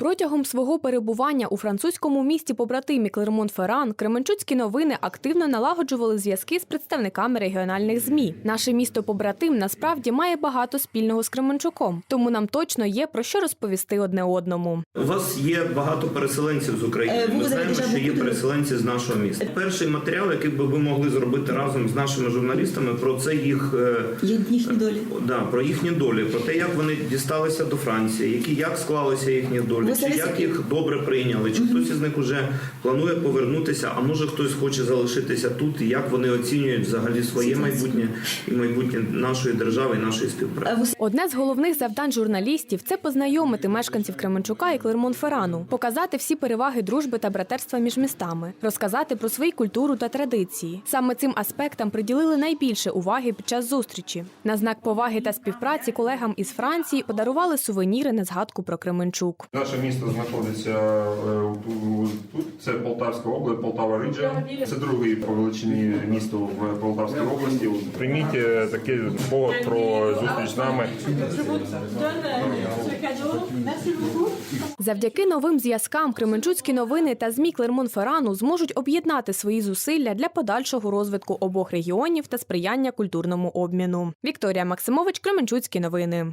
Протягом свого перебування у французькому місті побратимі Клермон-Ферран Кременчуцькі новини активно налагоджували зв'язки з представниками регіональних змі. Наше місто побратим насправді має багато спільного з Кременчуком, тому нам точно є про що розповісти одне одному. У вас є багато переселенців з України. Е, Ми знаємо, що є переселенці з нашого міста. Перший матеріал, який би ви могли зробити разом з нашими журналістами, про це їх е, їхні долі. да, про їхні долі, про те, як вони дісталися до Франції, які як склалися їхні долі, Ви чи як їх добре прийняли, чи хтось із них вже планує повернутися, а може хтось хоче залишитися тут, і як вони оцінюють взагалі своє майбутнє і майбутнє нашої держави і нашої співпраці. Одне з головних завдань журналістів це познайомити мешканців Кременчука і Клермон-Феррану, показати всі переваги дружби та братерства між містами, розказати про свою культуру та традиції. Саме цим аспектам приділили найбільше уваги під час зустрічі. На знак поваги та співпраці колегам із Франції подарували сувеніри на згадку про Кременчук. Наше місто знаходиться е, тут. Це Полтавська область, Полтава Риджа. Це другий по величині місто в Полтавській області. Прийміть е, такий спогад про зустріч з нами. Завдяки новим зв'язкам Кременчуцькі новини та змі Клермон-Феррану зможуть об'єднати свої зусилля для подальшого розвитку обох регіонів та сприяння культурному обміну. Вікторія Максимович, Кременчуцькі новини.